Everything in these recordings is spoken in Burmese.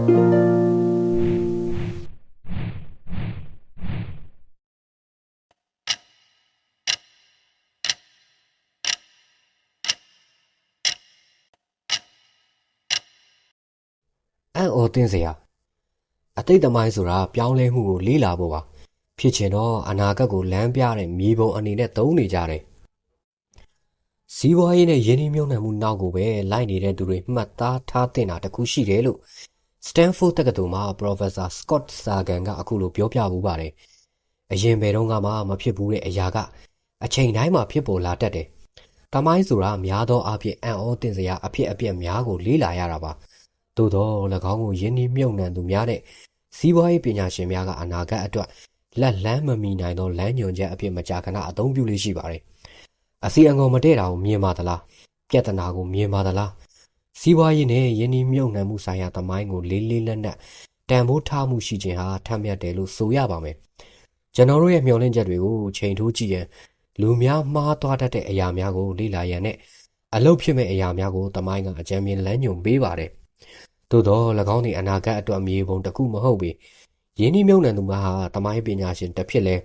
အံ့ဩသင့်စရာအတိတ်သမိုင်းဆိုတာပြောင်းလဲမှုကိုလေ့လာဖို့ပါဖြစ်ချင်တော့အနာဂတ်ကိုလမ်းပြတဲ့မြေပုံအနေနဲ့သုံးနေကြတယ်စီးပွားရေးနဲ့ယင်းနှိမ့်မြုံနှံမှုနောက်ကိုပဲလိုက်နေတဲ့သူတွေမှတ်သားထားသင့်တာတခုရှိတယ်လို့ Stanford တက္ကသိုလ်မှာ Professor Scott Sagan ကအခုလိုပြောပြမှုပါတယ်အရင်ဘယ်တော့မှမဖြစ်ဘူးတဲ့အရာကအချိန်တိုင်းမှာဖြစ်ပေါ်လာတတ်တယ်။တမိုင်းဆိုတာများသောအားဖြင့်အံ့ဩသင့်စရာအဖြစ်အပျက်များကိုလေ့လာရတာပါ။သို့သော၎င်းကိုယင်းနှိမြုပ်နှံသူများတဲ့စီးပွားရေးပညာရှင်များကအနာဂတ်အတွက်လက်လန်းမမီနိုင်သောလမ်းညွှန်ချက်အဖြစ်မကြာခဏအသုံးပြုလေးရှိပါတယ်။အစီအငုံမတည့်တာကိုမြင်ပါသလား။ပြဿနာကိုမြင်ပါသလား။ စီးပွားရေးနဲ့ယင်းနှိမြုပ်နှံမှုဆိုင်ရာတမိုင်းကိုလေးလေးနက်နက်တန်ဖိုးထားမှုရှိခြင်းဟာထက်မြက်တယ်လို့ဆိုရပါမယ်။ကျွန်တော်တို့ရဲ့မျှော်လင့်ချက်တွေကိုချိန်ထိုးကြည့်ရင်လူများမှားသွားတတ်တဲ့အရာများကိုလေ့လာရန်နဲ့အလုပ်ဖြစ်မဲ့အရာများကိုတမိုင်းကအကြံဉာဏ်လမ်းညွှန်ပေးပါတယ်။သို့သော၎င်း၏အနာဂတ်အတွက်မြေပုံတစ်ခုမဟုတ်ပေယင်းဒီမြုံနှံသူများဟာတမိုင်းပညာရှင်တစ်ဖြစ်လဲ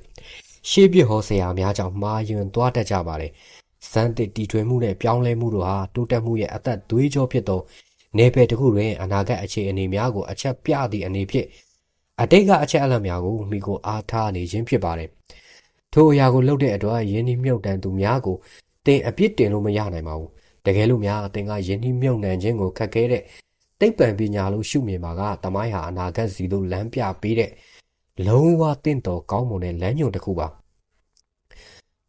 ရှေးပြဟောဆရာများကြောင့်မှားယွင်းသွားတတ်ကြပါတယ်။ စမ်းသစ်တီထွင်မှုနဲ့ပြောင်းလဲမှုတို့ဟာတိုးတက်မှုရဲ့အသက်သွေးကြောဖြစ်သောနေပယ်တစ်ခုတွင်အနာဂတ်အခြေအနေများကိုအချက်ပြသည့်အနေဖြင့်အတိတ်ကအချက်အလက်များကိုမိကိုအားထားနေခြင်းဖြစ်ပါတယ်။ထိုအရာကိုလုပ်တဲ့အတွက်ယင်းဒီမြုပ်တန်သူများကိုတင်အပြစ်တင်လို့မရနိုင်ပါဘူး။တကယ်လို့များတင်ကယင်းဒီမြုပ်နှံခြင်းကိုခက်ခဲတဲ့သိပ္ပံပညာလို့ရှုမြင်ပါကတမိုင်းဟာအနာဂတ်စီသို့လမ်းပြပေးတဲ့လုံးဝတင့်တော်ကောင်းမွန်တဲ့လမ်းညွှန်တစ်ခုပါ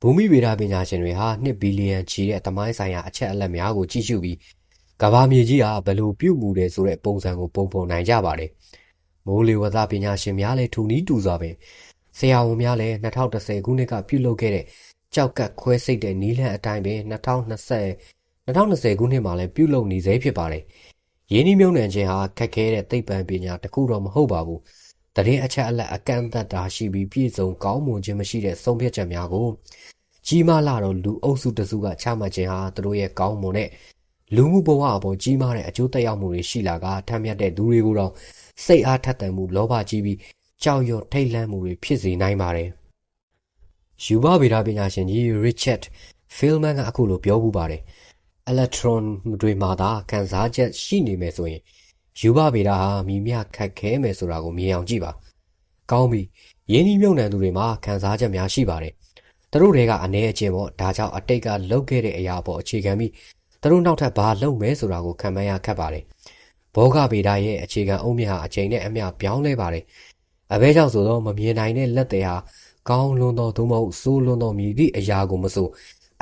ဘူမိဗေဒပညာရှင်တွေဟာ2ဘီလီယံချီတဲ့တမိုင်းဆိုင်ရာအချက်အလက်များကိုကြည့်ရှုပြီးကဘာမြေကြီးဟာဘယ်လိုပြုမှုတယ်ဆိုတဲ့ပုံစံကိုပုံဖော်နိုင်ကြပါတယ်မိုးလေဝသပညာရှင်များလည်းထူနီးတူစွာပဲဆရာဝန်များလည်း2010ခုနှစ်ကပြုလုပ်ခဲ့တဲ့ကြောက်ကတ်ခွဲစိတ်တဲ့နီးလန့်အတိုင်းပဲ2020 2020ခုနှစ်မှာလည်းပြုလုပ်နေသေးဖြစ်ပါတယ်ရင်းနှီးမြှုပ်နှံခြင်းဟာခက်ခဲတဲ့သိပ္ပံပညာတစ်ခုတော့မဟုတ်ပါဘူး။တရင်အချက်အလက်အကန့်အသတ်တာရှိပြီးပြည့်စုံကောင်းမွန်ခြင်းမရှိတဲ့ဆုံးဖြတ်ချက်များကို ကြီးမားလာတော့လူအုပ်စုတစုကချမှတ်ခြင်းဟာသူတို့ရဲ့ကောင်းမွန်တဲ့လူမှုဘဝအပေါ်ကြီးမားတဲ့အကျိုးသက်ရောက်မှုတွေရှိလာကထမ်းမြတ်တဲ့သူတွေကိုတော့စိတ်အားထက်သန်မှုလောဘကြီးပြီးကြောက်ရွံ့ထိတ်လန့်မှုတွေဖြစ်စေနိုင်ပါတယ်။ယူဘဗေဒပညာရှင်ကြီး Richard Feynman ကအခုလိုပြောပူပါတယ်။ electron တွေမှာသာခံစားချက်ရှိနေမယ်ဆိုရင်ယူဘဗေဒဟာမိမြခက်ခဲမယ်ဆိုတာကိုမြင်အောင်ကြည့်ပါ။ကောင်းပြီ။ယင်းဒီမြုံနှံသူတွေမှာခံစားချက်များရှိပါတယ်။ သူတို့တွေကအ ਨੇ အချင်းပေါ့ဒါကြောင့်အတိတ်ကလုပ်ခဲ့တဲ့အရာပေါ်အခြေခံပြီးသူတို့နောက်ထပ်ဘာလုပ်မယ်ဆိုတာကိုခံမှန်းရခက်ပါတယ်။ဘောဂဗေဒရဲ့အခြေခံအုံးမြဟာအချိန်နဲ့အမျှပြောင်းလဲပါတယ်။အဘဲကြောင့်ဆိုတော့မမြင်နိုင်တဲ့လက်တွေဟာကောင်းလွန်သောသို့မဟုတ်ဆိုးလွန်သောမြည်သည့်အရာကိုမဆို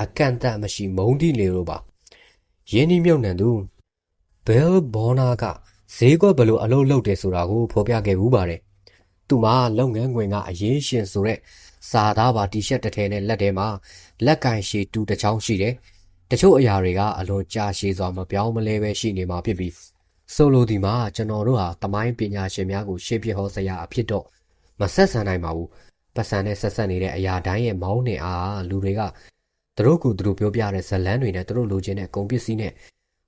အကန့်အသတ်မရှိမုန်းတိလေလို့ပါရင်းနှီးမြှုပ်နှံသူဘဲလ်ဘောနာကဈေးကွက်ဘယ်လိုအလုပ်လုပ်တယ်ဆိုတာကိုဖော်ပြခဲ့ဘူးပါတယ်။သူမှာလုပ်ငန်းခွင်ကအရေးရှင်ဆိုတဲ့ စာသားပါတီရှပ်တစ်ထည်နဲ့လက်ထဲမှာလက်ကင်ရှည်တူတစ်ချောင်းရှိတယ်။တချို့အရာတွေကအလွန်ကြာရှည်စွာမပြောင်းမလဲပဲရှိနေမှာဖြစ်ပြီးဆိုလိုဒီမှာကျွန်တော်တို့ဟာတမိုင်းပညာရှင်များကိုရှေ့ပြဟောစရာအဖြစ်တော့မဆက်ဆံနိုင်ပါဘူး။ပတ်စံနဲ့ဆက်ဆက်နေတဲ့အရာတိုင်းရဲ့မောင်းနှင်အားလူတွေကသူတို့ကသူတို့ပြောပြတဲ့ဇလန်းတွေနဲ့သူတို့လိုချင်တဲ့ကုန်ပစ္စည်းနဲ့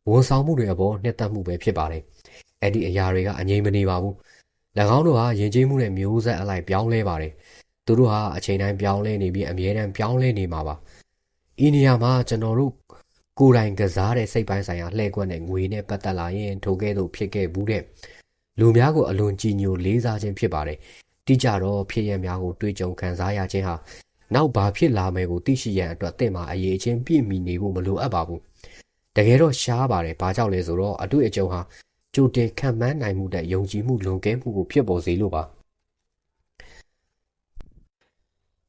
ဝန်ဆောင်မှုတွေအပေါ်နှစ်သက်မှုပဲဖြစ်ပါတယ်။အဲ့ဒီအရာတွေကအငြိမ်မနေပါဘူး။၎င်းတို့ဟာယဉ်ကျေးမှုနဲ့မျိုးဆက်အလိုက်ပြောင်းလဲပါတယ်။ သူတို့ဟာအချိန်တိုင်းပြောင်းလဲနေပြီးအမြဲတမ်းပြောင်းလဲနေမှာပါ။ဤနေရာမှာကျွန်တော်တို့ကိုယ်တိုင်ကစားတဲ့စိတ်ပိုင်းဆိုင်ရာလှည့်ကွက်နဲ့ငွေနဲ့ပတ်သက်လာရင်ထိုကဲ့သို့ဖြစ်ခဲ့ဘူးတဲ့လူများကိုအလွန်ကြည်ညိုလေးစားခြင်းဖြစ်ပါတယ်။တိကြတော့ဖြစ်ရများကိုတွေးကြုံခံစားရခြင်းဟာနောက်ဘာဖြစ်လာမယ်ကိုသိရှိရန်အတွက်တင့်မှာအရေးချင်းပြည့်မီနေဖို့မလိုအပ်ပါဘူးတကယ်တော့ရှားပါတယ်ဘာကြောင့်လဲဆိုတော့အတွေ့အကြုံဟာကြိုတင်ခံမှန်းနိုင်မှုတဲ့ယုံကြည်မှုလွန်ကဲမှုကိုဖြစ်ပေါ်စေလို့ပါ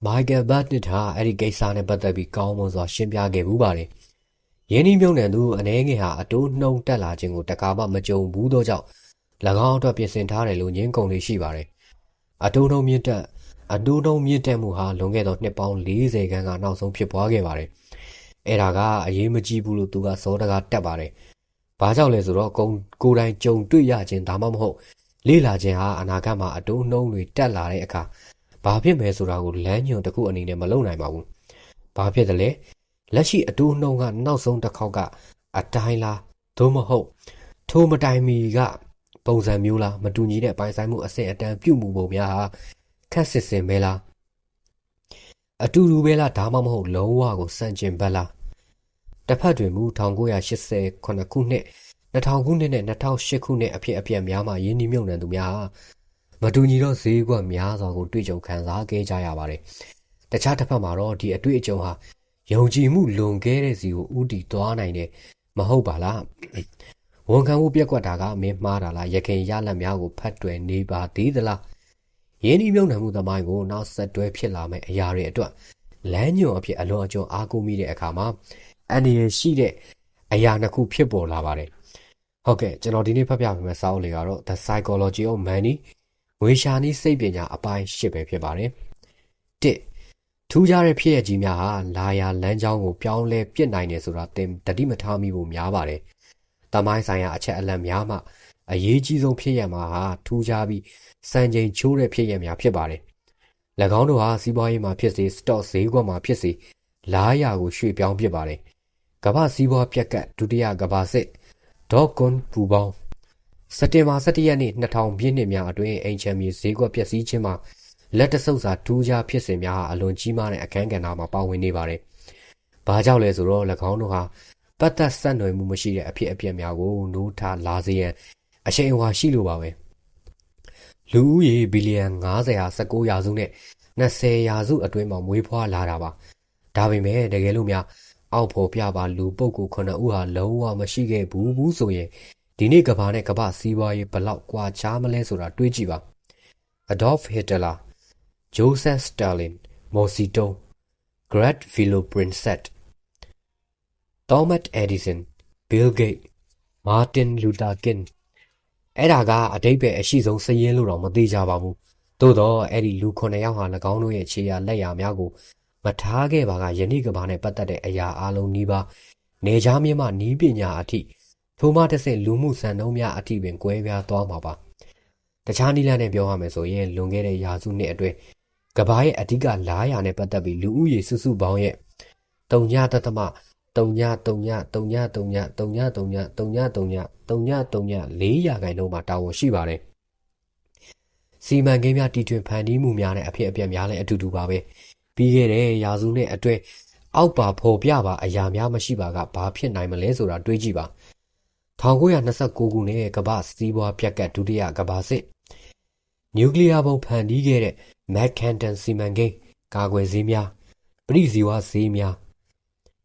မိုက်ကယ်ဘတ်နစ်ဟာအဲ့ဒီကိစ္စနဲ့ပတ်သက်ပြီးကောင်းမွန်စွာရှင်းပြခဲ့ဘူးပါတယ်ရင်းနှီးမြုံနှံသူအနေငယ်ဟာအတိုးနှုံတက်လာခြင်းကိုတကားမှမကြုံဘူးသောကြောင့်၎င်းအတွက်ပြင်ဆင်ထားတယ်လို့ညင်းကုန်လေးရှိပါတယ်အတိုးနှုံမြင့်တက်အတူတုံးမြင့်တက်မှုဟာလွန်ခဲ့သောနှစ်ပေါင်း40ခန်းကနောက်ဆုံးဖြစ်ပွားခဲ့ပါတယ်။အဲ့ဒါကအရေးမကြီးဘူးလို့သူကစောတကားတက်ပါတယ်။ဘာကြောင့်လဲဆိုတော့ကိုကိုယ်တိုင်ကြုံတွေ့ရခြင်းဒါမှမဟုတ်လေ့လာခြင်းဟာအနာဂတ်မှာအတူနှုံးတွေတက်လာတဲ့အခါ ဘာဖြစ်မယ်ဆိုတာကိုလမ်းညွှန်တစ်ခုအနေနဲ့မလုပ်နိုင်ပါဘူး။ဘာဖြစ်တယ်လဲ။လက်ရှိအတူနှုံးကနောက်ဆုံးတစ်ခေါက်ကအတိုင်းလားသို့မဟုတ်ထိုမတိုင်မီကဘပုံစံမျိုးလားမတူညီတဲ့ပိုင်ဆိုင်မှုအဆင့်အတန်းပြုမှုပုံများဟာခက်စစ်စင်ပဲလားအတူတူပဲလားဒါမှမဟုတ်လုံးဝကိုစန့်ကျင်ဘက်လားတစ်ဖက်တွင်မူ1989ခုနှစ်2000ခုနှစ်နဲ့2008ခုနှစ်အဖြစ်အပျက်များမှာယင်းနှမြုံနှံသူများ မတူညီတော့ဈေးကွက်များစွာကိုတွေ့ကြုံခံစားခဲ့ကြရပါတယ်။တခြားတစ်ဖက်မှာတော့ဒီအတွေ့အကြုံဟာယုံကြည်မှုလွန်ခဲ့တဲ့စီကိုဥတီသွားနိုင်တယ်မဟုတ်ပါလား။ဝန်ခံမှုပြက်ကွက်တာကမင်းမှားတာလားရခင်ရလက်များကိုဖတ်တွယ်နေပါသေးသလား။ယင်းနှမြုံနှံမှုသမိုင်းကိုနောက်ဆက်တွဲဖြစ်လာမယ့်အရာတွေအတွက်လမ်းညွန်အဖြစ်အလွန်အကျွံအားကိုးမိတဲ့အခါမှာအန္တရာယ်ရှိတဲ့အရာနှစ်ခုဖြစ်ပေါ်လာပါတယ်ဟုတ်ကဲ့ကျွန်တော်ဒီနေ့ဖတ်ပြပေးမယ့်စာအုပ်လေးကတော့ The Psychology of Money ငွေရှာနည်းစိတ်ပညာအပိုင်း၈ပဲဖြစ်ပါတယ်၁ထူးခြားတဲ့ဖြစ်ရကြီးများဟာလာယာလမ်းကြောင်းကိုပြောင်းလဲပြစ်နိုင်တယ်ဆိုတာသင်တတိမထားမိဖို့များပါတယ်။တမိုင်းဆိုင်ရာအချက်အလက်များမှအရေးကြီးဆုံးဖြစ်ရမှာဟာထူးခြားပြီးစံချိန်ချိုးတဲ့ဖြစ်ရများဖြစ်ပါတယ်။၎င်းတို့ဟာစီးပွားရေးမှာဖြစ်စေစတော့ဈေးကွက်မှာဖြစ်စေလားယာကိုရွှေ့ပြောင်းပစ်ပါတယ်။ကမ္ဘာစီးပွားပြက်ကတ်ဒုတိယကမ္ဘာစစ်ဒေါကွန်ပူပေါင်း စက်တင်ဘာ17ရက်နေ့2000ပြည့်နှစ်များအတွင်းအိမ်ချမ်းမြေဈေးကွက်ပျက်စီးခြင်းမှာလက်တဆုပ်စာဒူးခြားဖြစ်စဉ်များဟာအလွန်ကြီးမားတဲ့အခန်းကဏ္ဍမှာပါဝင်နေပါတယ်။ဘာကြောင့်လဲဆိုတော့၎င်းတို့ဟာပတ်သက်ဆက်နွယ်မှုမရှိတဲ့အဖြစ်အပျက်များကိုနိုးထားလာစေရန်အချိန်အဝါရှိလိုပါပဲ။လူဦးရေဘီလီယံ90ဟာ19ရာစုနဲ့20ရာစုအတွင်းမှာမွေးဖွားလာတာပါ။ဒါပေမဲ့တကယ်လို့များအောက်ဖော်ပြပါလူပုဂ္ဂိုလ်ခုနှစ်ဦးဟာလုံးဝမရှိခဲ့ဘူးဘူးဆိုရင် ဒီနေ့ကဘာနဲ့ကဘာစီးပွားရေးဘလောက်ကွာခြားမလဲဆိုတာတွေးကြည့်ပါ Adolf Hitler Joseph Stalin Mao Zedong Grant Philoprinset Thomas Edison Bill Gates Martin Luther King အဲ့ဒါကအတိတ်ပဲအရှိဆုံးစည်ရင်းလို့တော့မသိကြပါဘူးသို့တော့အဲ့ဒီလူ9ယောက်ဟာ၎င်းတို့ရဲ့ခြေရာလက်ရာများကိုမထားခဲ့ပါကယနေ့ကဘာနဲ့ပတ်သက်တဲ့အရာအလုံးနီးပါးနေချားမြင့်မှနီးပညာအထိ ထိုမှတစ်ဆင့်လူမှုစံနှုန်းများအထိပင်ကွဲပြားသွားမှာပါတခြားနည်းလမ်းနဲ့ပြောရမယ်ဆိုရင်လွန်ခဲ့တဲ့ရာစုနှစ်အတွင်းကဘာရဲ့အဓိက900နဲ့ပတ်သက်ပြီးလူဦးရေစုစုပေါင်းရဲ့3.3တသမ3.3.3.3.3.3.3.3.3.3.4ရာခိုင်နှုန်းမှာတာဝန်ရှိပါတယ်စီမံကိန်းများတည်ထွင်ဖန်တီးမှုများနဲ့အဖြစ်အပျက်များလည်းအတူတူပါပဲပြီးခဲ့တဲ့ရာစုနှစ်အတွင်းအောက်ပါဖော်ပြပါအရာများမရှိပါကဘာဖြစ်နိုင်မလဲဆိုတာတွေးကြည့်ပါ 1929ခုနှစ်ကမ္ဘာစီးပွားပြက်ကတ်ဒုတိယကမ္ဘာစစ်နျူကလ িয়ার ဘုံဖန်တီးခဲ့တဲ့ Manhattan စီမံကိန်းကာကွယ်ဈေးများပရိဇီဝဈေးများ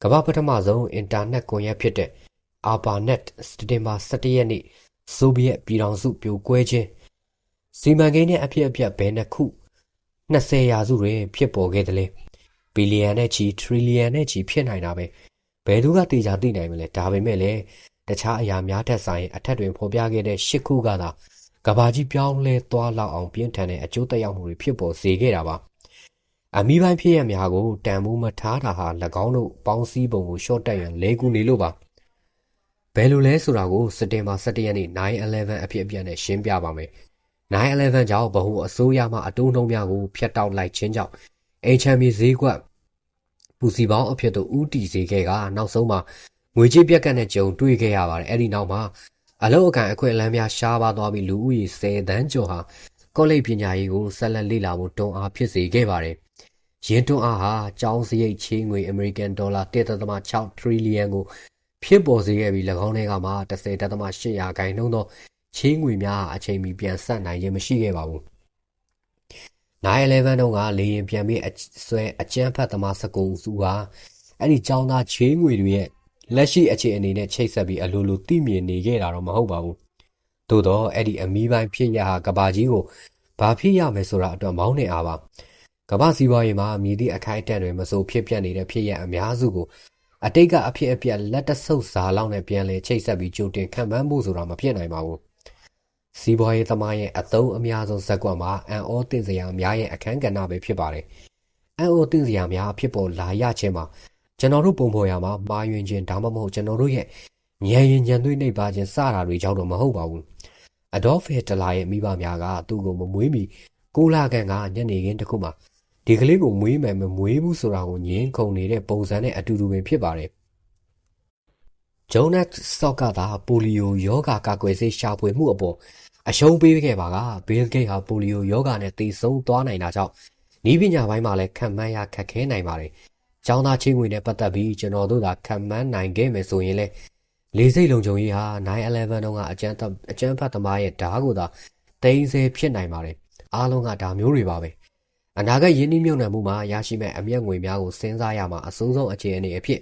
ကမ္ဘာပထမဆုံးအင်တာနက်ကွန်ရက်ဖြစ်တဲ့ ARPANET စက်တင်ဘာ17ရက်နေ့ဆိုဗီယက်ပြည်ထောင်စုပြိုကွဲခြင်းစီမံကိန်းနဲ့အဖြစ်အပျက်ဘယ်နှခု20ရာစုတွင်ဖြစ်ပေါ်ခဲ့တယ်လေဘီလီယံနဲ့ချီထရီလီယံနဲ့ချီဖြစ်နိုင်တာပဲဘယ်သူကတေချာသိနိုင်မလဲဒါပေမဲ့လည်း တခြားအရာများထက်ဆိုင်အထက်တွင်ဖော်ပြခဲ့တဲ့ရှစ်ခုကသာကဘာကြီးပြောင်းလဲသွားလောက်အောင်ပြင်းထန်တဲ့အကျိုးသက်ရောက်မှုတွေဖြစ်ပေါ်စေခဲ့တာပါအမိပိုင်းဖြစ်ရများကိုတန်ဖိုးမထားတာဟာ၎င်းတို့ပေါင်းစည်းပုံကိုရှော့တက်ရန်လဲကူနေလို့ပါဘယ်လိုလဲဆိုတာကိုစက်တင်ဘာ17ရက်နေ့9/11အဖြစ်အပျက်နဲ့ရှင်းပြပါမယ်9/11ကြောင့်ဗဟုအစိုးရမှအတုံးနှုံးများကိုဖျက်တောက်လိုက်ခြင်းကြောင့်အိမ်ချမ်းမြေဈေးကွက်ပူစီပေါင်းအဖြစ်သို့ဥတီစေခဲ့ကနောက်ဆုံးမှာ ငွေကြေးပြက်ကတ်နဲ့ကြုံတွေ့ခဲ့ရပါတယ်အဲ့ဒီနောက်မှာအလောက်အကန်အခွင့်အလမ်းများရှားပါသွားပြီးလူဦးရေ10တန်းကျော်ဟာကောလိပ်ပညာရေးကိုဆက်လက်လေ့လာဖို့တွန်းအားဖြစ်စေခဲ့ပါတယ်ရင်းတွန်းအားဟာကျောင်းစရိတ်ချေးငွေအမေရိကန်ဒေါ်လာ1.6ထရီလီယံကိုဖြစ်ပေါ်စေခဲ့ပြီး၎င်းတွေကမှ10.8ရာခိုင်နှုန်းသောချေးငွေများအချိန်မီပြန်ဆက်နိုင်ခြင်းမရှိခဲ့ပါဘူး911တုန်းကလေရင်ပြန်ပြီးဆွဲအကျန်းဖတ်သမား19စုဟာအဲ့ဒီចောင်းသားချေးငွေတွေရဲ့ လက်ရှိအခြေအနေနဲ့ချိတ်ဆက်ပြီးအလိုလိုသိမြင်နေခဲ့တာတော့မဟုတ်ပါဘူး။သို့တော့အဲ့ဒီအမီးပိုင်းဖြစ်ရဟာကဘာကြီးကိုဘာဖြစ်ရမယ်ဆိုတာအတွက်မောင်းနေအားပါ။ကဘာစီးပွားရေးမှာမြည်သည့်အခိုက်အတန့်တွေမစိုးဖြစ်ပြနေတဲ့ဖြစ်ရအများစုကိုအတိတ်ကအဖြစ်အပျက်လက်တဆုပ်စာလောက်နဲ့ပြန်လဲချိတ်ဆက်ပြီးကြိုတင်ခံမှန်းဖို့ဆိုတာမဖြစ်နိုင်ပါဘူး။စီးပွားရေးသမားရဲ့အသုံးအများဆုံးဇက်ကွက်မှာအန်အောတင်စရာများရဲ့အခန်းကဏ္ဍပဲဖြစ်ပါတယ်။အန်အောတင်စရာများဖြစ်ပေါ်လာရခြင်းမှာ ကျွန်တော်တို့ပုံဖော်ရမှာမှားယွင်းခြင်းဒါမှမဟုတ်ကျွန်တော်တို့ရဲ့ညံရင်ညံသွေးနှိပ်ပါခြင်းစတာတွေကြောင့်တော့မဟုတ်ပါဘူးအဒေါဖ်ဟစ်တလာရဲ့မိဘများကသူ့ကိုမမွေးမီကိုလာကန်ကညနေခင်းတစ်ခုမှဒီကလေးကိုမွေးမယ်မမွေးဘူးဆိုတာကိုညင်းခုန်နေတဲ့ပုံစံနဲ့အတူတူပဲဖြစ်ပါတယ်ဂျုံနက်ဆော့ကသာပိုလီယိုယောဂါကာကွယ်ဆေးရှာဖွေမှုအပေါ်အရှုံးပေးခဲ့ပါကဘီလ်ဂိတ်ဟာပိုလီယိုယောဂါနဲ့သေဆုံးသွားနိုင်တာကြောင့်နီးပညာပိုင်းမှာလည်းခံမှန်းရခက်ခဲနိုင်ပါတယ်။ ကျောင်းသားချင်းငွေနဲ့ပတ်သက်ပြီးကျွန်တော်တို့သာခံမှန်းနိုင်ခဲ့မယ်ဆိုရင်လေလေးစိတ်လုံခြုံရေးဟာ911တုန်းကအကျန်းအကျန်းဖတ်သမားရဲ့ဓာတ်ကိုသာတိမ့်ဆဲဖြစ်နိုင်ပါတယ်။အားလုံးကဒါမျိုးတွေပါပဲ။အနာဂတ်ယင်းနှိမ့်မြုံနှံမှုမှာရရှိမဲ့အမျက်ငွေများကိုစဉ်းစားရမှာအစိုးဆုံးအခြေအနေအဖြစ်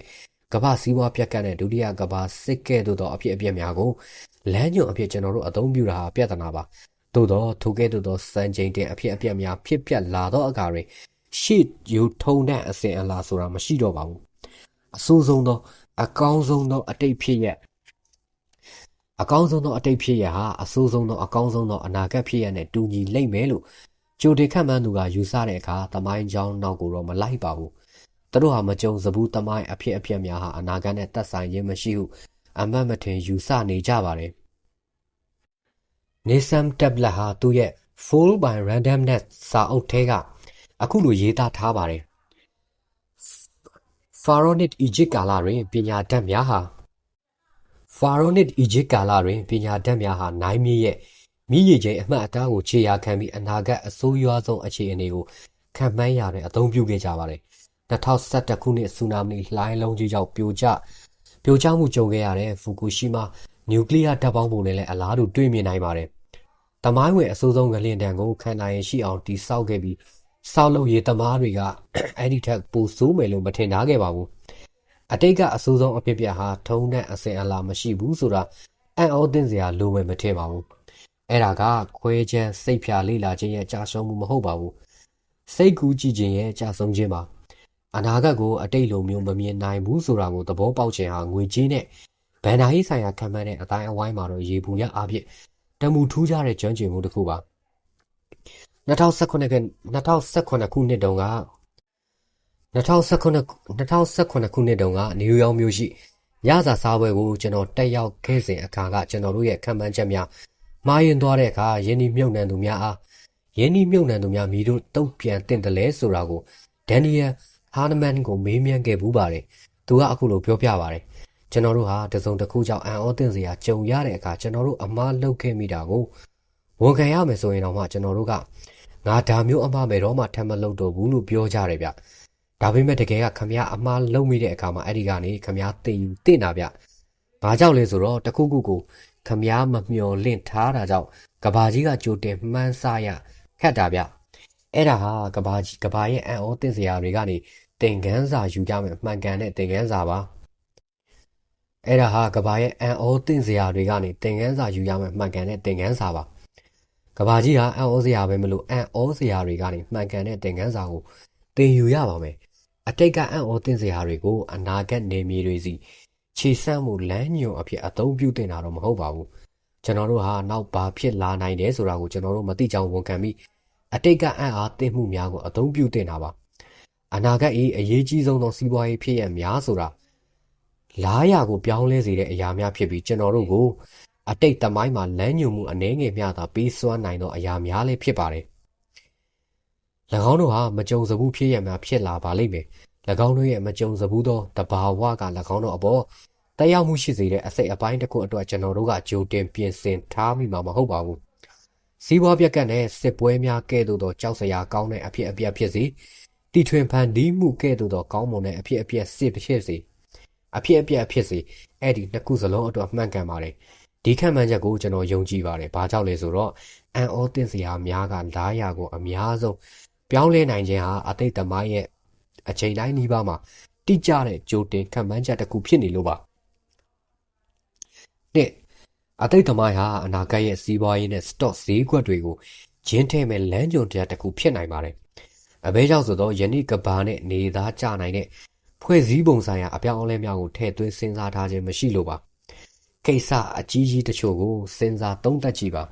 ကမ္ဘာစည်းဝါးပြတ်ကတ်တဲ့ဒုတိယကမ္ဘာစစ်ကဲ့သို့သောအဖြစ်အပျက်များကိုလမ်းညွန်အဖြစ်ကျွန်တော်တို့အသုံးပြုတာဟာပြဿနာပါသို့သောထိုကဲ့သို့သောစံချိန်တင်အဖြစ်အပျက်များဖြစ်ပျက်လာသောအခါတွင် ရှေ့ယူထုံတဲ့အစဉ်အလာဆိုတာမရှိတော့ပါဘူးအဆိုးဆုံးသော အကောင်းဆုံးသောအတိတ်ဖြစ်ရအကောင်းဆုံးသောအတိတ်ဖြစ်ရဟာအဆိုးဆုံးသောအကောင်းဆုံးသောအနာဂတ်ဖြစ်ရနဲ့တူညီလိမ့်မယ်လို့ကြိုတင်ခန့်မှန်းသူကယူဆတဲ့အခါသမိုင်းကြောင်းနောက်ကိုတော့မလိုက်ပါဘူးသူတို့ဟာမကြုံစဘူးသမိုင်းအဖြစ်အပျက်များဟာအနာဂတ်နဲ့သက်ဆိုင်ခြင်းမရှိဟုအမတ်မထင်ယူဆနေကြပါတယ်။ Nissan Tablet ဟာသူ့ရဲ့ Full by Randomness စာအုပ်ထဲက အခုလိုရေးသားထားပါတယ်။ Pharaonic Egypt ကာလတွင်ပညာတတ်များဟာ Pharaonic Egypt ကာလတွင်ပညာတတ်များဟာနိုင်မြစ်ရဲ့မြည်ရည်ချိန်အမှတ်အသားကိုခြေရာခံပြီးအနာဂတ်အဆိုးရွားဆုံးအခြေအနေကိုခံမှန်းရတဲ့အသုံးပြုခဲ့ကြပါတယ်2011ခုနှစ်ဆူနာမီလှိုင်းလုံးကြီးကြောင့်ပြိုကျပြိုကျမှုကြုံခဲ့ရတဲ့ဖူကူရှီမာနျူကလ িয়ার ဓာတ်ပေါင်းပုံနဲ့လည်းအလားတူတွေ့မြင်နိုင်ပါတယ်။တမိုင်းဝင်အဆိုးဆုံးငလျင်တံကိုခံနိုင်ရှိအောင်တိဆောက်ခဲ့ပြီး ဆောက်လုပ်ရေးသမားတွေကအဲ့ဒီထက်ပိုဆိုးမယ်လို့မထင်ထားခဲ့ပါဘူး။အတိတ်ကအဆိုးဆုံးအဖြစ်ပြဟာထုံးတဲ့အစဉ်အလာမရှိဘူးဆိုတာအံ့ဩသင့်စရာလိုမယ်မထင်ပါဘူး။အဲ့ဒါကခွဲချမ်းစိတ်ဖြာလိလာခြင်းရဲ့ကြာရှုံးမှုမဟုတ်ပါဘူး။စိတ်ကူးကြည့်ခြင်းရဲ့ကြာဆုံးခြင်းပါ။အနာဂတ်ကိုအတိတ်လိုမျိုးမမြင်နိုင်ဘူးဆိုတာကိုသဘောပေါက်ခြင်းဟာငွေကြေးနဲ့ဘဏ္ဍာရေးဆိုင်ရာခံမှန်းတဲ့အတိုင်းအဝိုင်းမှာတော့ရေဘူးရအဖြစ်တမှုထူးခြားတဲ့ကျွမ်းကျင်မှုတစ်ခုပါ 2019ခု2019ခုနှစ်တုန်းက2019 2019ခုနှစ်တုန်းကနယူးယောက်မြို့ရှိညစာစားပွဲကိုကျွန်တော်တက်ရောက်ခဲ့စဉ်အခါကကျွန်တော်တို့ရဲ့ခံမှန်းချက်များမှားယွင်းသွားတဲ့အခါယင်းဒီမြုပ်နှံသူများအားယင်းဒီမြုပ်နှံသူများမိတို့တုတ်ပြန်တင်တယ်လဲဆိုတာကိုဒန်နီယယ်ဟာနမန်ကိုမေးမြန်းခဲ့ဘူးပါတယ်။သူကအခုလိုပြောပြပါတယ်။ကျွန်တော်တို့ဟာတစုံတစ်ခုကြောင့်အံ့ဩသင့်စရာကြုံရတဲ့အခါကျွန်တော်တို့အမားလုပ်ခဲ့မိတာကို ဝန်ခံရမယ်ဆိုရင်တော့မှကျွန်တော်တို့ကငါဒါမျိုးအမှားမယ်တော့မှထပ်မလုပ်တော့ဘူးလို့ပြောကြတယ်ဗျ။ဒါပေမဲ့တကယ်ကခမရအမှားလုပ်မိတဲ့အခါမှာအဲ့ဒီကနေခမရသိယူသိတာဗျ။ဘာကြောင့်လဲဆိုတော့တခုခုကိုခမရမမျော်လင့်ထားတာကြောင့်ကဘာကြီးကကြိုတင်မှန်းဆရခက်တာဗျ။အဲ့ဒါဟာကဘာကြီးကဘာရဲ့အံ့ဩသင့်စရာတွေကနေသင်ခန်းစာယူကြမယ်မှန်ကန်တဲ့သင်ခန်းစာပါအဲ့ဒါဟာကဘာရဲ့အံ့ဩသင့်စရာတွေကနေသင်ခန်းစာယူရမယ်မှန်ကန်တဲ့သင်ခန်းစာပါ ကဘာကြီးဟာအံ့ဩစရာပဲမလို့အံ့ဩစရာတွေကနေမှန်ကန်တဲ့သင်ခန်းစာကိုသင်ယူရပါမယ်အတိတ်ကအံ့ဩသင့်စရာတွေကိုအနာဂတ်နေမြေတွေစီခြေဆန့်မှုလမ်းညွန်အဖြစ်အသုံးပြုတင်တာတော့မဟုတ်ပါဘူးကျွန်တော်တို့ဟာနောက်ဘာဖြစ်လာနိုင်တယ်ဆိုတာကိုကျွန်တော်တို့မသိကြောင်ဝန်ခံပြီးအတိတ်ကအံ့အားသင့်မှုများကိုအသုံးပြုတင်တာပါအနာဂတ်၏အရေးကြီးဆုံးသောစီးပွားရေးဖြစ်ရများဆိုတာလားရကိုပြောင်းလဲစေတဲ့အရာများဖြစ်ပြီးကျွန်တော်တို့ကို အတိတ်သမိုင်းမှာလမ်းညွှန်မှုအနှဲငယ်များသာပေးစွမ်းနိုင်သောအရာများလည်းဖြစ်ပါတယ်၎င်းတို့ဟာမကြုံစဘူးဖြစ်ရများဖြစ်လာပါလိမ့်မယ်၎င်းတို့ရဲ့မကြုံစဘူးသောတဘာဝက၎င်းတို့အပေါ်တရားမှုရှိစေတဲ့အစိတ်အပိုင်းတစ်ခုအတွက်ကျွန်တော်တို့ကကြိုတင်ပြင်ဆင်ထားမိမှာမဟုတ်ပါဘူးစီးပွားပြက်ကတ်နဲ့စစ်ပွဲများကဲ့သို့သောကြောက်စရာကောင်းတဲ့အဖြစ်အပျက်ဖြစ်စေတီထွင်ဖန်တီးမှုကဲ့သို့သောကောင်းမွန်တဲ့အဖြစ်အပျက်စစ်ဖြစ်စေအဖြစ်အပျက်ဖြစ်စေအဲ့ဒီနှစ်ခုစလုံးအတွက်မှန်ကန်ပါတယ် ဒီခံမှန်းချက်ကိုကျွန်တော်ယုံကြည်ပါတယ်ဘာကြောင့်လဲဆိုတော့အန်အောတင်စရာများကလားရကိုအများဆုံးပြောင်းလဲနိုင်ခြင်းဟာအတိတ်သမိုင်းရဲ့အချိန်တိုင်းနှီးပါးမှာတိကျတဲ့ကြိုတင်ခံမှန်းချက်တစ်ခုဖြစ်နေလို့ပါနှစ်အတိတ်သမိုင်းဟာအနာဂတ်ရဲ့စီးပွားရေးနဲ့ stock ဈေးကွက်တွေကိုဂျင်းထဲမဲ့လမ်းကြုံတရားတစ်ခုဖြစ်နိုင်ပါတယ်အဘဲကြောင့်ဆိုတော့ယနေ့ကဘာနဲ့နေသားကြနိုင်တဲ့ဖွဲ့စည်းပုံဆိုင်ရာအပြောင်းအလဲများကိုထည့်သွင်းစဉ်းစားထားခြင်းမရှိလို့ပါ ကိစ္စအကြီးကြီးတချို့ကိုစဉ်းစားသုံးသပ်ကြည့်ပါ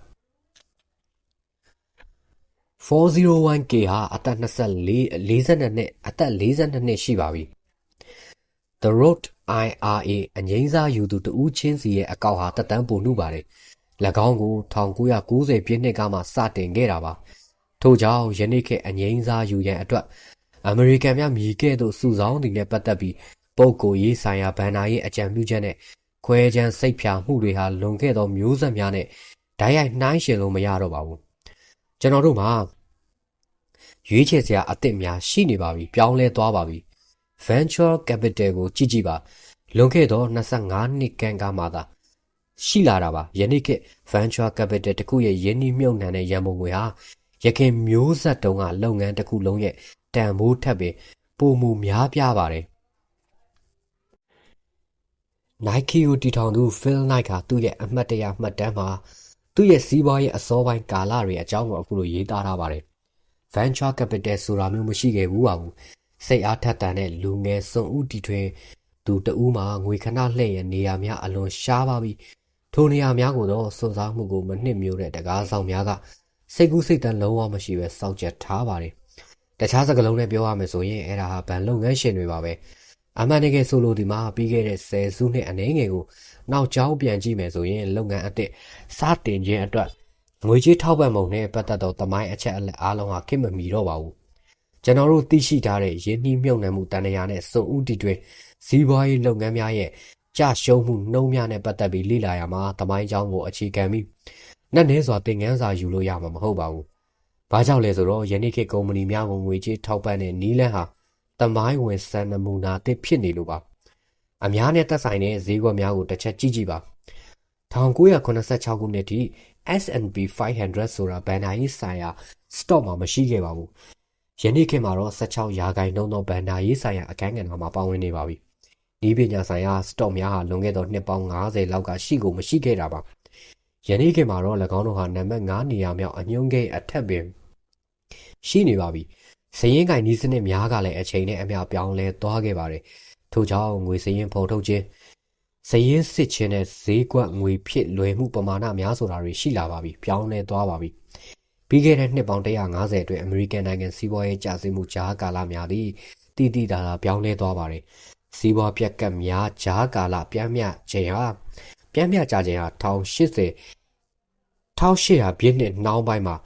401k ဟာအသက်24 42နှစ်အသက်42နှစ်ရှိပါပြီ The Road IRA အငိမ့်စားယူသူတဦးချင်းစီရဲ့အကောက်ဟာတက်တန်းပိုနှုပါတယ်၎င်းကို1990ပြည့်နှစ်ကမှစတင်ခဲ့တာပါထို့ကြောင့်ယနေ့ခေတ်အငိမ့်စားယူရန်အတွက်အမေရိကန်များမြည်ကဲ့သို့စုဆောင်းသည်နဲ့ပတ်သက်ပြီးပုပ်ကိုရေးဆိုင်ရာဗန်နာရေးအကြံပြုချက်နဲ့ ခွဲခြမ်းစိတ်ဖြာမှုတွေဟာလွန်ခဲ့သောမျိုးဆက်များနဲ့ဓာတ်ရိုက်နှိုင်းရှင်လို့မရတော့ပါဘူးကျွန်တော်တို့မှာရွေးချယ်စရာအသစ်များရှိနေပါပြီပြောင်းလဲသွားပါပြီ venture capital ကိုကြည့်ကြည့်ပါလွန်ခဲ့သော25နှစ်ကံကမှသာရှိလာတာပါယနေ့ခေတ် venture capital တခုရဲ့ယင်းနှိမြုပ်နှံတဲ့ရန်ပုံငွေဟာရခင်မျိုးဆက်တုန်းကလုပ်ငန်းတစ်ခုလုံးရဲ့တန်ဖိုးထပ်ပင်ပုံမူများပြားပါတယ် Nike ကိုတည်ထောင်သူ Phil Knight ကသူ့ရဲ့အမှတ်တရမှတ်တမ်းမှာသူ့ရဲ့စီးပွားရေးအစောပိုင်းကာလတွေအကြောင်းကိုအခုလိုရေးသားထားပါတယ်။ Venture Capital ဆိုတာမျိုးမရှိခဲ့ဘူးပါဘူး။စိတ်အားထက်သန်တဲ့လူငယ်စွန့်ဦးတီထွင်သူတဦးမှာငွေခဏလှည့်ရနေရများအလွန်ရှားပါပြီ။ထိုနေရာများကိုတော့စွန့်စားမှုကိုမနှစ်မြို့တဲ့တကားဆောင်များကစိတ်ကူးစိတ်တမ်းလုံးဝမရှိပဲစောင့်ကြထားပါတယ်။တခြားစကားလုံးနဲ့ပြောရမယ်ဆိုရင်အဲ့ဒါဟာဗန်လုပ်ငန်းရှင်တွေပါပဲ။ အမှန်တကယ်ဆိုလိုဒီမှာပြီးခဲ့တဲ့ဆယ်စုနှစ်အနေငယ်ကိုနောက်ကျောင်းပြန်ကြည့်မယ်ဆိုရင်လုပ်ငန်းအသစ်စတင်ခြင်းအတွက်ငွေကြေးထောက်ပံ့ပုံနဲ့ပတ်သက်သောတမိုင်းအချက်အလက်အားလုံးဟာခင်မမီတော့ပါဘူး။ကျွန်တော်တို့သိရှိထားတဲ့ရင်းနှီးမြှုပ်နှံမှုတန်ရာနဲ့စုံဦးတည်တွင်ဇီးပွားရေးလုပ်ငန်းများရဲ့ကြရှုံးမှုနှုံးများနဲ့ပတ်သက်ပြီးလေ့လာရမှာတမိုင်းကြောင်းကိုအခြေခံပြီးနဲ့နဲစွာသင်ခန်းစာယူလို့ရမှာမဟုတ်ပါဘူး။ဘာကြောင့်လဲဆိုတော့ယနေ့ခေတ်ကုမ္ပဏီများကိုငွေကြေးထောက်ပံ့တဲ့နီးလန်းဟာ တမိုင်းဝင်စံနမူနာအသစ်ဖြစ်နေလို့ပါ။အများနဲ့သက်ဆိုင်တဲ့ဈေးကွက်များကိုတစ်ချက်ကြည့်ကြည့်ပါ။1986ခုနှစ်ထိ S&P 500ဆိုတာဘဏ္ဍာရေးဆိုင်ရာ stock မှာမရှိခဲ့ပါဘူး။ယနေ့ခေတ်မှာတော့16ရာခိုင်နှုန်းသောဘဏ္ဍာရေးဆိုင်ရာအခန်းကဏ္ဍမှာပါဝင်နေပါပြီ။ဤပညာဆိုင်ရာ stock များဟာလွန်ခဲ့သောနှစ်ပေါင်း90လောက်ကရှိကိုမရှိခဲ့တာပါ။ယနေ့ခေတ်မှာတော့၎င်းတို့ဟာနံပါတ်9နေရာမြောက်အညွှန်းကိန်းအထက်ပင်ရှိနေပါပြီ။ စည်ရင်းကင်ဤစနစ်များကလည်းအချိန်နဲ့အမျှပြောင်းလဲသွားခဲ့ပါတယ်။ထို့ကြောင့်ငွေစည်ရင်းဖော်ထုတ်ခြင်းစည်ရင်းစစ်ခြင်းနဲ့ဈေးကွက်ငွေဖြစ်လွယ်မှုပမာဏများဆိုတာတွေရှိလာပါပြီ။ပြောင်းလဲသွားပါပြီ။ပြီးခဲ့တဲ့နှစ်ပေါင်း150အတွင်းအမေရိကန်နိုင်ငံစီးပွားရေးကျဆင်းမှုကြားကာလများသည်တည်တည်တာတာပြောင်းလဲသွားပါတယ်။စီးပွားပြက်ကတ်များကြားကာလပြန်မြခြင်းဟာပြန်မြကြခြင်းဟာ1080 1800ပြည့်နှစ်နှောင်းပိုင်းမှာ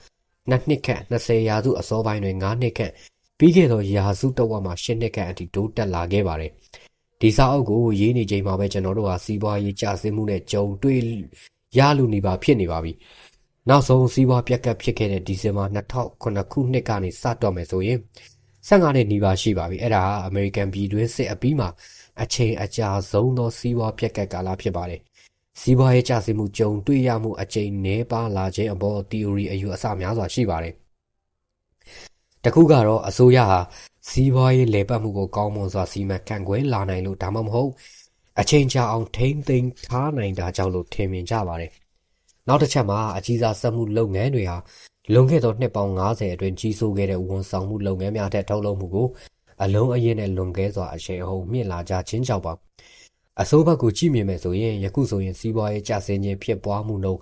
နှစ်နှစ်ခန့်20ရာစုအစောပိုင်းတွင်9နှစ်ခန့်ပြီးခဲ့သောရာစုတဝက်မှာ10နှစ်ခန့်အထိတိုးတက်လာခဲ့ပါတယ်။ဒီစာအုပ်ကိုရေးနေချိန်မှာပဲကျွန်တော်တို့ဟာစီးပွားရေးကျဆင်းမှုနဲ့ကြုံတွေ့ရလူနေပါဖြစ်နေပါပြီ။နောက်ဆုံးစီးပွားပြက်ကတ်ဖြစ်ခဲ့တဲ့ဒီဇင်ဘာ2009ခုနှစ်ကနေစတော့မယ်ဆိုရင်15နှစ်နီးပါးရှိပါပြီ။အဲ့ဒါဟာအမေရိကန်ပြည်တွင်းစစ်အပြီးမှာအချိန်အကြာဆုံးသောစီးပွားပြက်ကတ်ကာလဖြစ်ပါတယ် စီးပွားရေးကျဆင်းမှုကြုံတွေ့ရမှုအကြိမ်နည်းပါးလာခြင်းအပေါ် theory အယူအဆများစွာရှိပါတယ်။တခုကတော့အစိုးရဟာစီးပွားရေးလေပတ်မှုကိုကောင်းမွန်စွာစီမံခန့်ခွဲလာနိုင်လို့ဒါမှမဟုတ်အချိန်ကြာအောင်ထိမ့်သိမ်းထားနိုင်တာကြောင့်လို့ထင်မြင်ကြပါတယ်။နောက်တစ်ချက်မှာအကြီးစားစက်မှုလုပ်ငန်းတွေဟာလွန်ခဲ့သောနှစ်ပေါင်း90အတွင်းကြီးစိုးခဲ့တဲ့ဝန်ဆောင်မှုလုပ်ငန်းများထက်ထုတ်လုပ်မှုကိုအလုံးအရင်နဲ့လွန်ကဲစွာအရှိန်အဟုန်မြင့်လာကြခြင်းကြောင့်ပါ အစိုးဘက်ကိုကြည့်မြင်မယ်ဆိုရင်ယခုဆိုရင်စီးပွားရေးကျဆင်းခြင်းဖြစ်ပွားမှုနှုန်း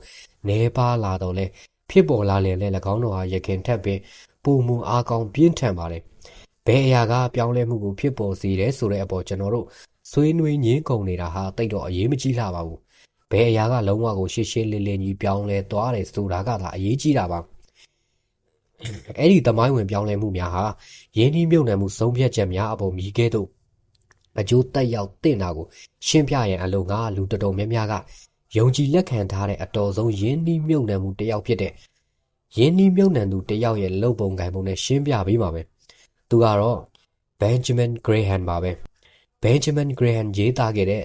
နည်းပါးလာတော့လဲဖြစ်ပေါ်လာလေလဲ၎င်းတို့ဟာရခင်ထက်ပင်ပုံမှုအားကောင်းပြင်းထန်ပါတယ်။ဘယ်အရာကပြောင်းလဲမှုကိုဖြစ်ပေါ်စေတယ်ဆိုတဲ့အပေါ်ကျွန်တော်တို့ဆွေးနွေးညင်းကုန်နေတာဟာတိတ်တော့အရေးမကြီးလှပါဘူး။ဘယ်အရာကလုံးဝကိုရှင်းရှင်းလင်းလင်းကြီးပြောင်းလဲသွားတယ်ဆိုတာကသာအရေးကြီးတာပါ။အဲ့ဒီသမိုင်းဝင်ပြောင်းလဲမှုများဟာရင်းနှီးမြုပ်နှံမှုဆုံးဖြတ်ချက်များအပေါ်မြည်ခဲ့သို့ အကျိုးသက်ရောက်သင့်တာကိုရှင်းပြရန်အလို့ငါလူတော်တော်များများကယုံကြည်လက်ခံထားတဲ့အတော်ဆုံးယင်းနှီးမြုပ်နှံမှုတစ်ယောက်ဖြစ်တဲ့ယင်းနှီးမြုပ်နှံသူတစ်ယောက်ရဲ့လုပ်ပုံကိုင်ပုံနဲ့ရှင်းပြပေးပါမယ်။သူကတော့ Benjamin Graham ပါပဲ။ Benjamin Graham ရေးသားခဲ့တဲ့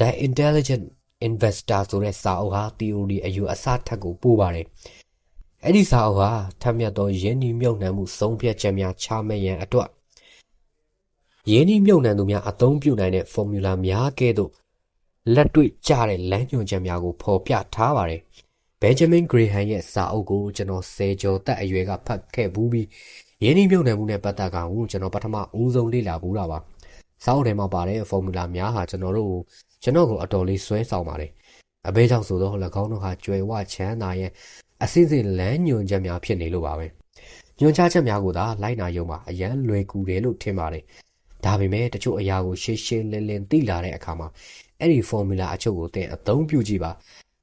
The Intelligent Investor ဆိုတဲ့စာအုပ်ဟာ theory အယူအဆထက်ကိုပို့ပါတယ်။အဲ့ဒီစာအုပ်ဟာထက်မြက်သောယင်းနှီးမြုပ်နှံမှုဆုံးဖြတ်ချက်များချမှတ်ရန်အတွက် ရင်းနှီးမြှုပ်နှံသူများအသုံးပြုနိုင်တဲ့ formula များကဲ့သို့လက်တွေ့ကျတဲ့လမ်းညွှန်ချက်များကိုဖော်ပြထားပါတယ်။ Benjamin Graham ရဲ့စာအုပ်ကိုကျွန်တော်ဆယ်ကျော်သက်အရွယ်ကဖတ်ခဲ့ဘူးပြီးရင်းနှီးမြှုပ်နှံမှုနဲ့ပတ်သက်ကောင်ကိုကျွန်တော်ပထမဦးဆုံးလေ့လာဘူးတာပါ။စာအုပ်ထဲမှာပါတဲ့ formula များဟာကျွန်တော်တို့ကိုကျွန်တော်ကိုအတော်လေးဆွဲဆောင်ပါတယ်။အဘဲကြောင့်ဆိုတော့၎င်းတို့ဟာကြွယ်ဝချမ်းသာရဲ့အစစ်စစ်လမ်းညွှန်ချက်များဖြစ်နေလို့ပါပဲ။ညွှန်ကြားချက်များကိုသာလိုက်နာရုံမှာအရန်လွယ်ကူတယ်လို့ထင်ပါတယ်။ ဒါပေမဲ့တချို့အရာကိုရှင်းရှင်းလင်းလင်းသိလာတဲ့အခါမှာအဲ့ဒီ formula အချို့ကိုသင်အသုံးပြုကြည့်ပါ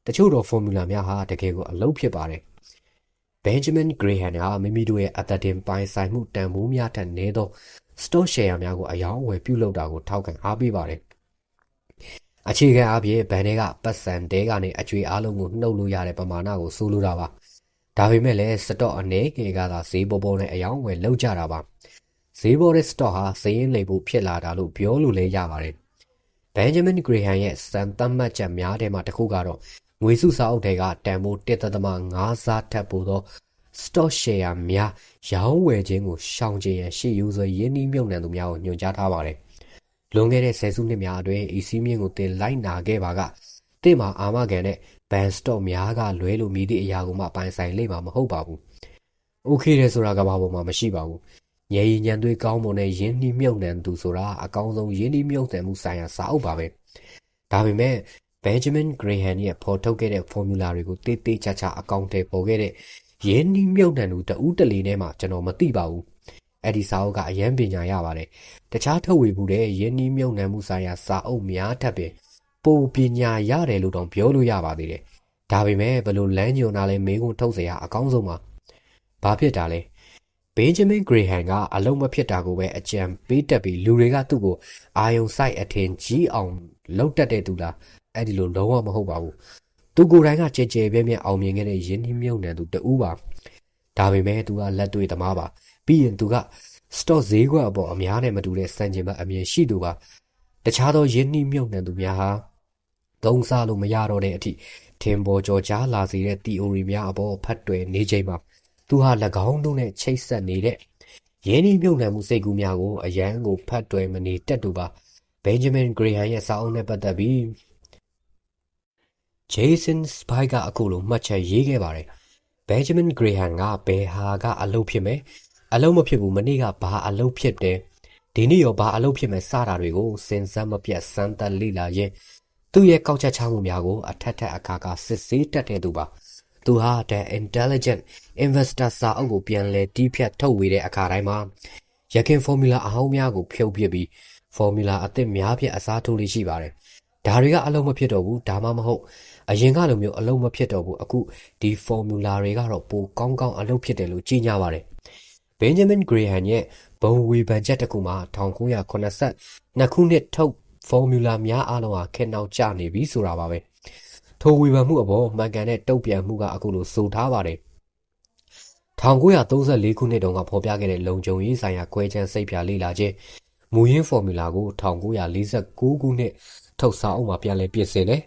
တချို့တော့ formula များဟာတကယ်ကိုအလုပ်ဖြစ်ပါတယ် Benjamin Graham ကမိမိတို့ရဲ့အသက်တင်ပိုင်ဆိုင်မှုတန်ဖိုးများထက်နည်းသော stock share များကိုအယောင်းအဝယ်ပြုလုပ်တာကိုထောက်ခံအားပေးပါတယ်အခြေခံအဖြစ်ဘဏ်တွေကပတ်စံတဲကနေအကျွေအားလုံးကိုနှုတ်လို့ရတဲ့ပမာဏကိုဆိုလိုတာပါဒါပေမဲ့လည်းစတော့အနေငယ်ကသာဈေးပေါ်ပေါ်နဲ့အယောင်းဝယ်လောက်ကြတာပါ ဈေးပေါ်တဲ့စတော့ဟာဈေးရင်လိမ်ဖို့ဖြစ်လာတာလို့ပြောလို့လည်းရပါတယ်ဘန်ဂျမင်ဂရေဟန်ရဲ့စံသတ်မှတ်ချက်များထဲမှာတစ်ခုကတော့ငွေစုစာအုပ်တွေကတန်ဖိုး1.5စားထပ်ပို့သော stock share များရောင်းဝယ်ခြင်းကိုရှောင်ကျဉ်ရန်ရှေ့ယူဆွေရင်းနှီးမြှုပ်နှံသူများကိုညွှန်ကြားထားပါတယ်။လွန်ခဲ့တဲ့ဆယ်စုနှစ်များအတွင်းဤစည်းမျဉ်းကိုတင်လိုက်နာခဲ့ပါကတင့်မှာအာမခံတဲ့ ban stock များကလွဲလို့မိသည့်အရာကိုမှပိုင်ဆိုင်လိမ့်မှာမဟုတ်ပါဘူး။ okay တယ်ဆိုတာကဘာပေါ်မှာမရှိပါဘူး။ ညည်ညံသွေးကောင်းမွန်တဲ့ရင်းနှီးမြှုပ်နှံသူဆိုတာအကောင်းဆုံးရင်းနှီးမြှုပ်နှံမှုဆိုင်ရာစာအုပ်ပါပဲ။ဒါပေမဲ့ Benjamin Graham ရဲ့ဖော်ထုတ်ခဲ့တဲ့ formula တွေကိုတေးသေးချာချာအကောင့်ထဲပေါ်ခဲ့တဲ့ရင်းနှီးမြုပ်နှံသူတဦးတလေနဲ့မှကျွန်တော်မသိပါဘူးအဲ့ဒီစာအုပ်ကအရန်ပညာရပါတယ်တခြားထုတ်ဝေမှုတဲ့ရင်းနှီးမြုပ်နှံမှုဆိုင်ရာစာအုပ်များထပ်ပင်ပိုပညာရတယ်လို့တောင်ပြောလို့ရပါသေးတယ်ဒါပေမဲ့ဘလို့လမ်းညွန်တာလဲမေးခွန်းထုတ်เสียအကောင်းဆုံးပါဘာဖြစ်တာလဲ ဘင်ဂျမင်ဂရေဟန်ကအလုံးမဖြစ်တာကိုပဲအကြံပေးတက်ပြီးလူတွေကသူ့ကိုအာယုံဆိုင်အထင်ကြီးအောင်လှုပ်တက်တဲ့သူလားအဲ့ဒီလိုလုံးဝမဟုတ်ပါဘူးသူကိုယ်တိုင်ကကြဲကြဲပြဲပြဲအောင်မြင်ခဲ့တဲ့ရင်းနှီးမြှုပ်နှံသူတူပါဒါပေမဲ့သူကလက်တွေ့သမားပါပြီးရင်သူက stock ဈေးကွက်အပေါ်အများနဲ့မတူတဲ့စံချိန်မှအမြင်ရှိသူပါတခြားသောရင်းနှီးမြှုပ်နှံသူများဟာသုံးစားလို့မရတော့တဲ့အထိထင်ပေါ်ကျော်ကြားလာစေတဲ့ theory များအပေါ်ဖတ်တွယ်နေချိန်မှာ သူဟာ၎င်းတို့နဲ့ချိတ်ဆက်နေတဲ့ရင်းနှီးမြှုပ်နှံမှုစိတ်ကူးများကိုအရန်ကိုဖတ်တွယ်မနေတက်တူပါဘင်ဂျမင်ဂရေဟန်ရဲ့စာအုပ်နဲ့ပတ်သက်ပြီး Jason Spike ကအခုလိုမှတ်ချက်ရေးခဲ့ပါတယ်။ Benjamin Graham ကဘယ်ဟာကအလုပ်ဖြစ်မယ်။အလုပ်မဖြစ်ဘူးမနေ့ကဘာအလုပ်ဖြစ်တယ်။ဒီနေ့ရောဘာအလုပ်ဖြစ်မယ်စတာတွေကိုစဉ်ဆက်မပြတ်စမ်းသပ်လေ့လာရင်းသူ့ရဲ့ကောက်ချက်ချမှုများကိုအထက်ထက်အခါခါစစ်ဆေးတတ်တဲ့သူပါ။ သူဟာ The Intelligent Investor စာအုပ်ကိုပြန်လည်တီးဖြတ်ထုတ်ဝေတဲ့အခါတိုင်းမှာရခင် formula အဟောင်းများကိုဖြုတ်ပစ်ပြီး formula အသစ်များဖြင့်အစားထိုးလေးရှိပါတယ်။ဒါတွေကအလုံးမဖြစ်တော့ဘူးဒါမှမဟုတ်အရင်ကလိုမျိုးအလုံးမဖြစ်တော့ဘူးအခုဒီ formula တွေကတော့ပိုကောင်းကောင်းအလုပ်ဖြစ်တယ်လို့ကြီးညာပါတယ်ဘင်ဂျမင်ဂရေဟန်ရဲ့ဘုံဝေဖန်ချက်တစ်ခုမှာ1982ခုနှစ်ထုတ် formula များအားလုံးဟာခေတ်နောက်ကျနေပြီဆိုတာပါပဲ ထိုဝေဖန်မှုအပေါ်မှန်ကန်တဲ့တုံ့ပြန်မှုကအခုလိုဆိုထားပါတယ်1934ခုနှစ်တုန်းကဖော်ပြခဲ့တဲ့လုံခြုံရေးဆိုင်ရာကွဲချမ်းစိတ်ဖြာလေ့လာခြင်းမူရင်း formula ကို1949ခုနှစ်ထုတ်စာအုပ်မှာပြန်လည်ပြင်ဆင်တယ်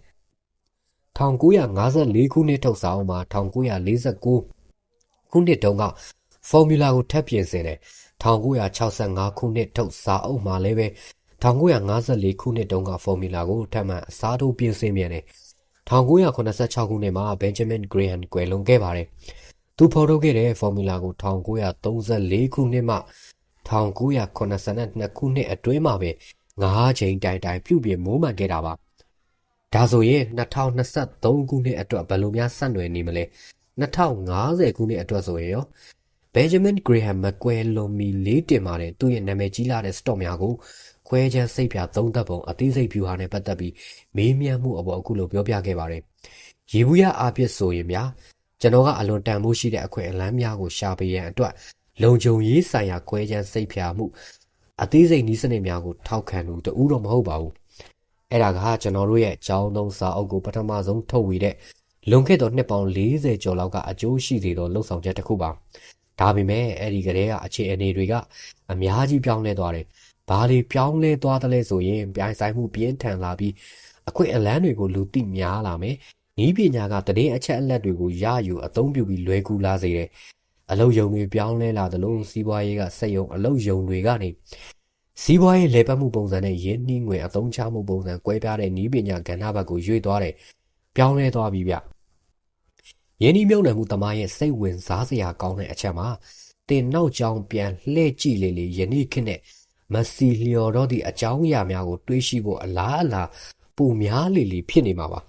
1954ခုနှစ်ထုတ်စာအုပ်မှာ1949ခုနှစ်တုန်းက formula ကိုထပ်ပြင်ဆင်တယ်1965ခုနှစ်ထုတ်စာအုပ်မှာလည်းပဲ1954ခုနှစ်တုန်းက formula ကိုထပ်မံအစားထိုးပြင်ဆင်ပြန်တယ် 1986ခုနှစ်မှာ Benjamin Graham ကွယ်လွန်ခဲ့ပါတယ် သူဖော်ထုတ်ခဲ့တဲ့ formula ကို 1934 ခုနှစ်မှ 1982 ခုနှစ်အတွင်းမှာပဲ9ချိန်တိုင်တိုင် ပြုပြင်မိုးမှန်ခဲ့တာပါ ဒါဆိုရင်2023ခုနှစ်အတွက် ဘယ်လိုများ ဆက်နွယ်နေမလဲ2050ခုနှစ်အတွက်ဆိုရင်ရောဘန်ဂျမင်ဂရေဟမ်မကွယ်လွန်မီ လေးတင်ပါတယ် သူ့ရဲ့ နာမည်ကြီးလာတဲ့ စတော့များကို ခွဲချမ်းစိတ်ဖြာသုံးသက်ပုံအသေးစိတ်ဖြူဟာနဲ့ပတ်သက်ပြီးမေးမြန်းမှုအပေါ်အခုလိုပြောပြခဲ့ပါတယ်ရေဘူးရအားပြစ်ဆိုရင်များကျွန်တော်ကအလွန်တန်ဖိုးရှိတဲ့အခွင့်အလမ်းများကိုရှာပေးရန်အတွက်လုံခြုံရေးဆိုင်ရာခွဲချမ်းစိတ်ဖြာမှုအသေးစိတ်နည်းစနစ်များကိုထောက်ခံသူတူတော့မဟုတ်ပါဘူးအဲ့ဒါကကျွန်တော်တို့ရဲ့အကြောင်းသုံးစာအုပ်ကိုပထမဆုံးထုတ်ဝေတဲ့လွန်ခဲ့သောနှစ်ပေါင်း40ကျော်လောက်ကအကျိုးရှိစေသောလှုပ်ဆောင်ချက်တစ်ခုပါဒါပေမဲ့အဲ့ဒီကလေးကအခြေအနေတွေကအများကြီးပြောင်းလဲသွားတယ် ဘာတွေပြောင်းလဲသွားတယ်လဲဆိုရင်ပြိုင်ဆိုင်မှုပြင်းထန်လာပြီးအခွင့်အလမ်းတွေကိုလူသိများလာမယ်နီးပညာကတည်င်းအချက်အလက်တွေကိုရယူအသုံးပြုပြီးလွယ်ကူလာစေတယ်အလုတ်ယုံတွေပြောင်းလဲလာသလိုစီးပွားရေးကစက်ယုံအလုတ်ယုံတွေကနေစီးပွားရေးလေပတ်မှုပုံစံနဲ့ရင်းနှီးငွေအသုံးချမှုပုံစံကွဲပြားတဲ့နီးပညာကဏ္ဍဘက်ကိုရွေ့သွားတယ်ပြောင်းလဲသွားပြီဗျရင်းနှီးမြုပ်နှံမှုသမားရဲ့စိတ်ဝင်စားစရာကောင်းတဲ့အချက်မှာတင်နောက်ကြောင်ပြန်လှည့်ကြည့်လေလေယနေ့ခေတ်နဲ့ မစီလျော်တော့သည့်အကြောင်းအရာများကိုတွေးရှိဖို့အလားအလာပုံများလေလေဖြစ်နေမှာပါ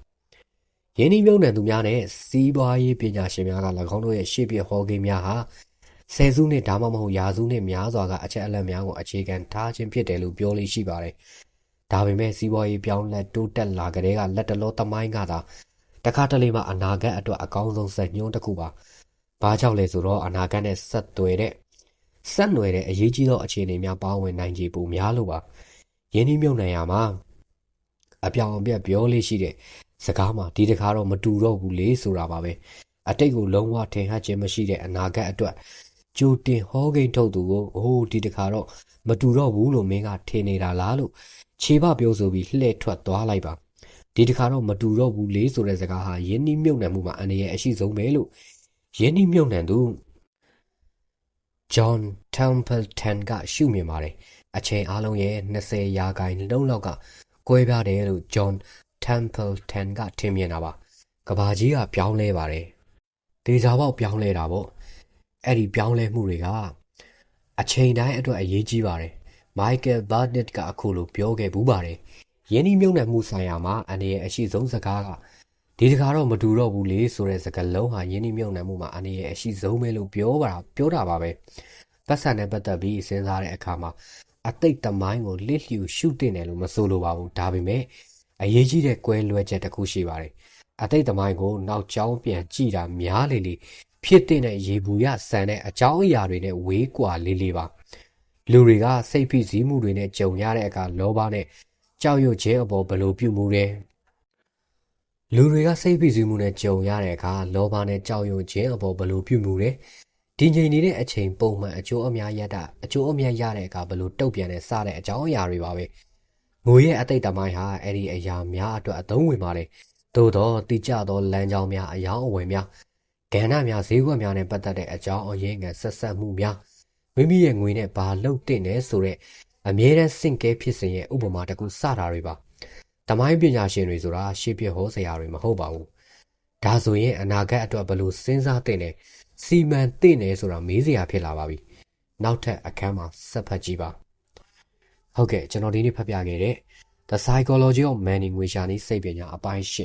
ယင်းဒီမြုံနယ်သူများနဲ့စီးပွားရေးပညာရှင်များက၎င်းတို့ရဲ့ရှေ့ပြဟောကိန်းများဟာဆယ်စုနှစ်ဒါမှမဟုတ်ရာစုနှစ်များစွာကအချက်အလက်များကိုအခြေခံထားခြင်းဖြစ်တယ်လို့ပြောလို့ရှိပါတယ်။ဒါပေမဲ့စီးပွားရေးပြောင်းလဲတိုးတက်လာကြတဲ့ကလက်တလောသမိုင်းကသာတခါတလေမှအနာဂတ်အတွက်အကောင်းဆုံးစက်ညွှန်းတစ်ခုပါ။ဘာကြောင့်လဲဆိုတော့အနာဂတ်နဲ့ဆက်သွယ်တဲ့ ဆက်နွယ်တဲ့အရေးကြီးသောအခြေအနေများပါဝင်နိုင်ခြေပိုများလို့ပါ။ယင်းဒီမြုံနယ်ရမှာအပြောင်အပြက်ပြောလေးရှိတဲ့စကားမှာဒီတခါတော့မတူတော့ဘူးလေဆိုတာပါပဲအတိတ်ကိုလုံးဝထင်ဟပ်ခြင်းမရှိတဲ့အနာဂတ်အတွက်ကြိုတင်ဟောကိန်းထုတ်သူကိုအိုးဒီတခါတော့မတူတော့ဘူးလို့မင်းကထင်နေတာလားလို့ခြေပပြောဆိုပြီးလှည့်ထွက်သွားလိုက်ပါဒီတခါတော့မတူတော့ဘူးလေဆိုတဲ့စကားဟာယင်းနှိမြုပ်နှံမှုမှာအနေရဲ့အရှိဆုံးပဲလို့ယင်းနှိမြုပ်နှံသူ John Templeton ကရှုမြင်ပါတယ်အချိန်အလုံးရဲ့20ရာခိုင်နှုန်းလောက်ကကွဲပြားတယ်လို့ John Templeton ကထင်မြင်တာပါကဘာကြီးကပြောင်းလဲပါတယ်ဒေဇာပေါက်ပြောင်းလဲတာပေါ့အဲ့ဒီပြောင်းလဲမှုတွေကအချိန်တိုင်းအတွက်အရေးကြီးပါတယ် Michael Barnett ကအခုလိုပြောခဲ့ဘူးပါတယ်ယင်းဒီမြုံနယ်မှုဆိုင်ရာမှာအနေရဲ့အရှိဆုံးစကားက ဒီတခါတော့မတူတော့ဘူးလေဆိုတဲ့စကားလုံးဟာယင်းဒီမြုံနယ်မှုမှာအနေရဲ့အရှိဆုံးပဲလို့ပြောပါပြောတာပါပဲပတ်စံနဲ့ပတ်သက်ပြီးစဉ်းစားတဲ့အခါမှာအတိတ်တမိုင်းကိုလစ်လျူရှုတင်တယ်လို့မဆိုလိုပါဘူးဒါပေမဲ့အရေးကြီးတဲ့ကွဲလွဲချက်တစ်ခုရှိပါတယ်အတိတ်တမိုင်းကိုနောက်ကျောင်းပြန်ကြည့်တာများလေလေဖြစ်တဲ့ရေဘူးရဆန်တဲ့အကြောင်းအရာတွေနဲ့ဝေးကွာလေးလေးပါလူတွေကစိတ်ဖိစီးမှုတွေနဲ့ကြုံရတဲ့အခါလောဘနဲ့ကြောက်ရွံ့ခြင်းအပေါ်ဘယ်လိုပြုမှုလဲ လူတွေကစိတ်ဖိစီးမှုနဲ့ကြုံရတဲ့အခါလောဘနဲ့ကြောက်ရွံ့ခြင်းအပေါ်ဘယ်လိုပြုမှုလဲဒီချိန်နေတဲ့အချိန်ပုံမှန်အကျိုးအများရတဲ့အကျိုးအများရတဲ့အခါဘယ်လိုတုတ်ပြန်လဲစတဲ့အကြောင်းအရာတွေပါပဲငွေရဲ့အတိတ်တမိုင်းဟာအဲ့ဒီအရာများအတွက်အသုံးဝင်ပါတယ်သို့တော့တိကျသောလမ်းကြောင်းများအယောင်းအဝယ်များကဏ္ဍများဈေးကွက်များနဲ့ပတ်သက်တဲ့အကြောင်းအရင်းခံဆက်ဆက်မှုများမိမိရဲ့ငွေနဲ့ဘာလုပ်တင်လဲဆိုတဲ့အမြဲတမ်းစင့်ကဲဖြစ်စဉ်ရဲ့ဥပမာတစ်ခုစတာတွေပါ တမိုင်းပညာရှင်တွေဆိုတာရှေ့ပြဟောစရာတွေမဟုတ်ပါဘူးဒါဆိုရင်အနာဂတ်အတွက်ဘယ်လိုစဉ်းစားတင်လဲစီမံတင်လဲဆိုတာမေးစရာဖြစ်လာပါပြီနောက်ထပ်အခန်းမှာဆက်ဖတ်ကြည့်ပါဟုတ်ကဲ့ကျွန်တော်ဒီနေ့ဖတ်ပြခဲ့တဲ့ The Psychology of Money ငွေရှာနည်းစိတ်ပညာအပိုင်း၈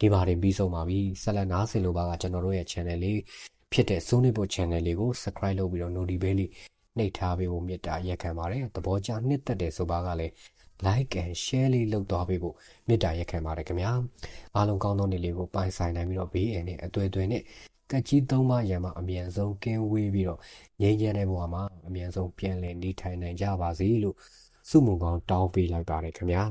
ဒီမှာတင်ပြီးဆုံးပါပြီဆက်လက်နားဆင်လိုပါကကျွန်တော်တို့ရဲ့ channel လေးဖြစ်တဲ့ Sony Book channel လေးကို subscribe လုပ်ပြီးတော့ notification လေးနှိပ်ထားပေးဖို့မေတ္တာရက်ခံပါတယ်သဘောကျနှစ်သက်တယ်ဆိုပါကလည်း like and share လေးလုပ်သွားပေးဖို့မေတ္တာရက်ခံပါတယ်ခင်ဗျာအားလုံးကောင်းသောနေ့လေးကိုပိုင်ဆိုင်နိုင်ပြီးတော့ဘေးအန္တရာယ်အသွေးသွေနဲ့ကက်ကြီးသုံးပါးရံမှာအမြန်ဆုံးကင်းဝေးပြီးတော့ငြိမ်းချမ်းတဲ့ဘဝမှာအမြန်ဆုံးပြန်လည်နေထိုင်နိုင်ကြပါစေလို့ဆုမွန်ကောင်းတောင်းပေးလိုက်ပါတယ်ခင်ဗျာ